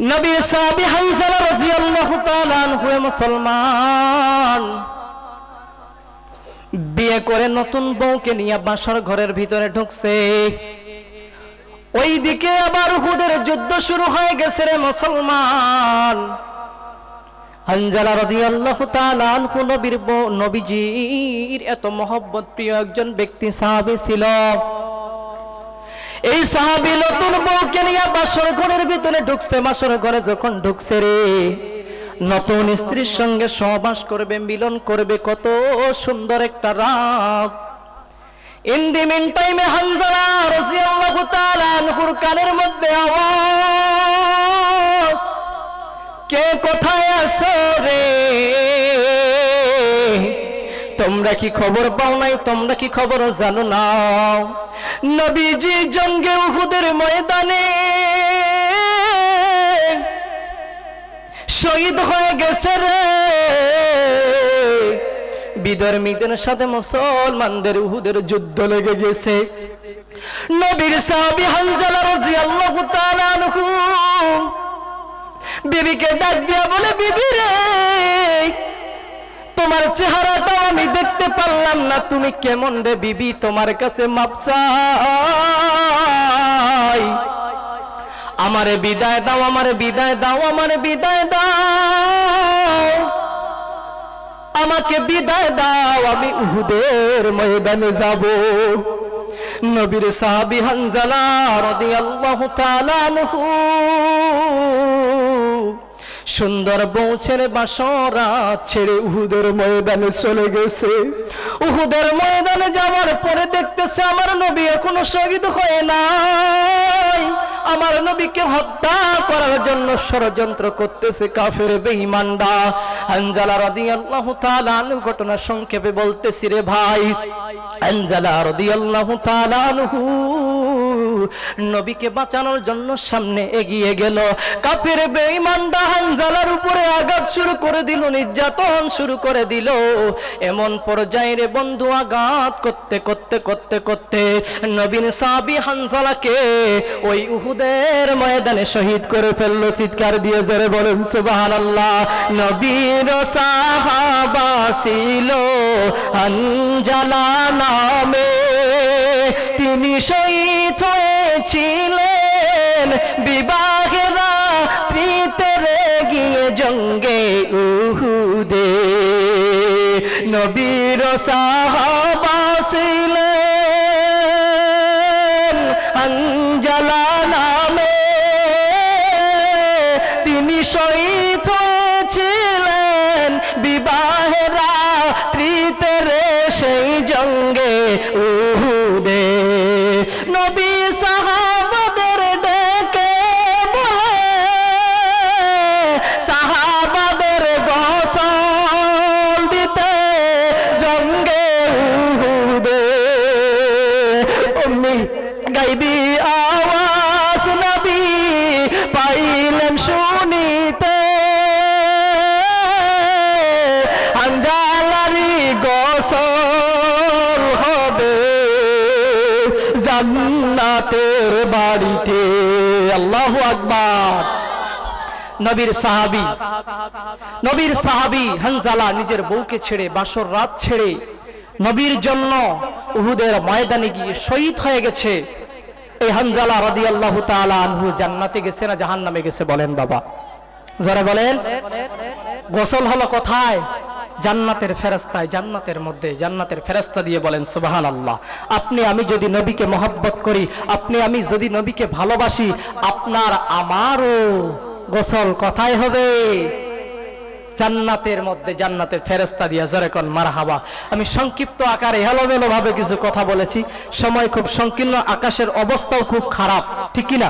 নবীর সাহাবী হানজালা রাদিয়াল্লাহু তাআলা আনহু মুসলমান। বিয়ে করে নতুন বউকে নিয়ে বাসার ঘরের ভিতরে ঢুকছে। ওইদিকে আবার হুদের যুদ্ধ শুরু হয়ে গেছে রে মুসলমান। হানজালা রাদিয়াল্লাহু তাআলা আনহু নবীর নবীজির এত মহব্বত প্রিয় একজন ব্যক্তি সাহাবী ছিল। এই সাহাবি নতুন বউকে নিয়ে বাসর ঘরের ভিতরে ঢুকছে, বাসর ঘরে যখন ঢুকছে রে, নতুন স্ত্রীর সঙ্গে সহবাস করবে, মিলন করবে, কত সুন্দর একটা রাত। ইন দি টাইমে কানের মধ্যে আওয়াজ, কে কোথায় আছো রে? তোমরা কি খবর পাও নাই? তোমরা কি খবর জানো না? নবীজি জঙ্গে উহুদের ময়দানে শহীদ হয়ে গেছে রে। বিধর্মীদের সাথে মুসলমানদের উহুদের যুদ্ধ লেগে গেছে। নবীর সাহাবী হানজালা রাদিয়াল্লাহু তাআলা আনহু বিবিকে ডাক দিয়া বলে, বিবি রে তোমার চেহারাটা আমি দেখতে পারলাম না। তুমি কেমন রে বিবি? তোমার কাছে মাপ চাই। আমারে বিদায় দাও, আমারে বিদায় দাও, আমারে বিদায় দাও। আমাকে বিদায় দাও, আমি উহুদের ময়দানে যাব। নবীর সাহাবী হানজালা রাদিয়াল্লাহু তাআলা আনহু সুন্দর বউ ছেড়ে বাসরা, ছেড়ে উহুদের ময়দানে চলে গেছে। উহুদের ময়দানে যাওয়ার পরে দেখতেছে আমার নবী এখনও শহীদ হয় নাই। আমার নবীকে হত্যা করার জন্য ষড়যন্ত্র করতেছে কাফের বেঈমানরা। আনজালা রাদিয়াল্লাহু তাআলা আনহু ঘটনা সংক্ষেপে বলতেছি রে ভাই। আনজালা রাদিয়াল্লাহু তাআলা আনহু নবীকে বাঁচানোর জন্য সামনে এগিয়ে গেল। কাফের বেঈমানরা হানজালার উপরে আঘাত শুরু করে দিল, নির্যাতন শুরু করে দিল। এমন পর্যায়ে বন্ধু, আঘাত করতে করতে করতে করতে নবীন সাহাবী হানজালাকে ওই উহুদের ময়দানে শহীদ করে ফেলল। চিৎকার দিয়ে জোরে বলেন, সুবহানাল্লাহ। নবীর সাহাবা ছিল হানজালা নামে। তিনি শহীদ হয়েছিলেন বিবাহেরা প্রীতেরে গিয়ে জঙ্গে উহুদে। নবীর সাহাবা ছিলেন আঞ্জলা নামে। তিনি শহীদ হয়েছিলেন। বিবাহেরা তৃতেরে সেই জঙ্গে উহুদে। নবী জঙ্গে উহুদে অম্মি গাইবি আওয়াজ নবী, পাইলেন শুনিতে। আঞ্জালারি গোসল হবে জান্নাতের বাড়িতে। আল্লাহু আকবার। নবীর সাহাবি। নবীর সাহাবী হানজালা নিজের বউকে ছেড়ে বাসর রাত ছেড়ে নবীর জন্য উহুদের ময়দানে গিয়ে শহীদ হয়ে গেছে। এই হানজালা রাদিয়াল্লাহু তাআলা আনহু জান্নাতে গেছে না জাহান্নামে গেছে বলেন বাবা। যারা বলেন। গোসল হলো কোথায়? জান্নাতের ফেরেস্তায় জান্নাতের মধ্যে জান্নাতের ফেরেস্তা দিয়ে বলেন সুবাহান আল্লাহ আপনি আমি যদি নবীকে মহব্বত করি আপনি আমি যদি নবীকে ভালোবাসি আপনার আমারও গোসল কথায় হবে। জান্নাতের মধ্যে জান্নাতের ফেরেস্তা দিয়া যেরকম মারহাবা। আমি সংক্ষিপ্ত আকারে হেলোমেলো ভাবে কিছু কথা বলেছি। সময় খুব সংকীর্ণ, আকাশের অবস্থাও খুব খারাপ, ঠিক কিনা?